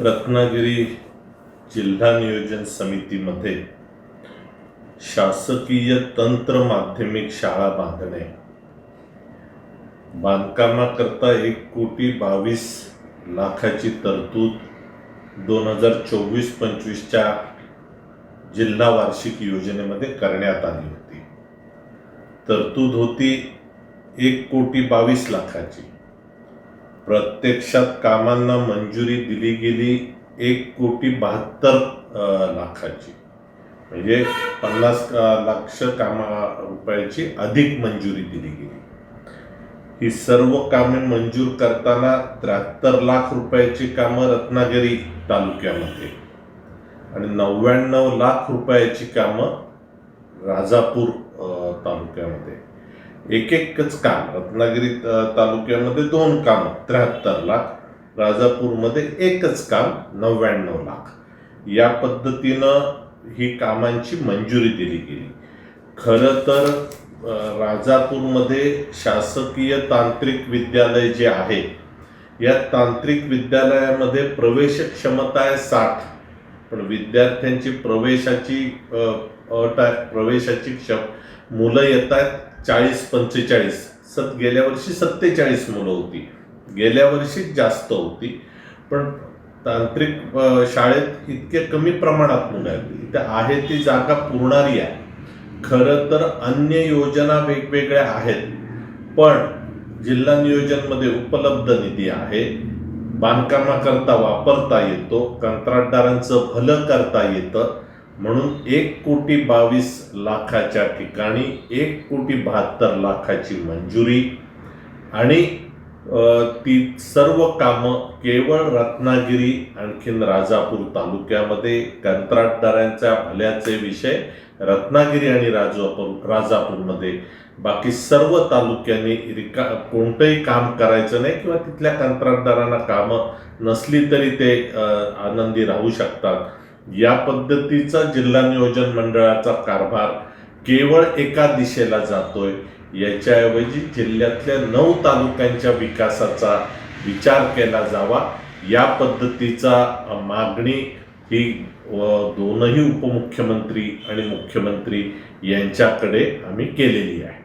रत्नागिरी जिल्हा नियोजन समितीमध्ये शासकीय तंत्र माध्यमिक शाळा बांधणे. बांधकामाकरता एक कोटी बावीस लाखाची तरतूद दोन हजार चोवीस पंचवीसच्या जिल्हा वार्षिक योजनेमध्ये करण्यात आली होती. तरतूद होती एक कोटी बावीस लाखाची. प्रत्यक्षात कामांना मंजुरी दिली गेली एक कोटी बहात्तर लाखाची. म्हणजे पन्नास लाख कामा रुपयाची अधिक मंजुरी दिली गेली. ही सर्व कामे मंजूर करताना त्र्याहत्तर लाख रुपयाची कामं रत्नागिरी तालुक्यामध्ये. आणि नव्याण्णव लाख रुपयाची कामं राजापूर तालुक्यामध्ये. एक एकच काम. रत्नागिरी तालुक्यामध्ये दोन काम. त्र्याहत्तर लाख. राजापूरमध्ये एकच काम नव्याण्णव लाख. या पद्धतीनं ही कामांची मंजुरी दिली गेली. खरं तर राजापूरमध्ये शासकीय तांत्रिक विद्यालय जे आहे या तांत्रिक विद्यालयामध्ये प्रवेश क्षमता आहे साठ. पण विद्यार्थ्यांची प्रवेशाची अट आहे प्रवेशाची क्ष मुलं येत आहेत चाळीस पंचेचाळीस. सत गेल्या वर्षी सत्तेचाळीस मुलं होती. गेल्या वर्षी जास्त होती. पण तांत्रिक शाळेत इतके कमी प्रमाणात मुलं आहेत. इथे आहे ती जागा पुरणारी आहे. खरं तर अन्य योजना वेगवेगळ्या आहेत. पण जिल्हा नियोजनमध्ये उपलब्ध निधी आहे. बांधकामाकरता वापरता येतो. कंत्राटदारांचं भलं करता येतं. म्हणून एक कोटी बावीस लाखाच्या ठिकाणी एक कोटी बहात्तर लाखाची मंजुरी आणि ती सर्व कामं केवळ रत्नागिरी आणखीन राजापूर तालुक्यामध्ये कंत्राटदारांच्या भल्याचे विषय रत्नागिरी आणि राजापूर राजापूरमध्ये. बाकी सर्व तालुक्यांनी रिका कोणतंही काम करायचं नाही किंवा तिथल्या कंत्राटदारांना कामं नसली तरी ते आनंदी राहू शकतात. या पद्धतीचा जिल्हा नियोजन मंडळाचा कारभार केवळ एका दिशेला जातोय. याच्याऐवजी जिल्ह्यातल्या नऊ तालुक्यांच्या विकासाचा विचार केला जावा. या पद्धतीचा मागणी ही दोनही उपमुख्यमंत्री आणि मुख्यमंत्री यांच्याकडे आम्ही केलेली आहे.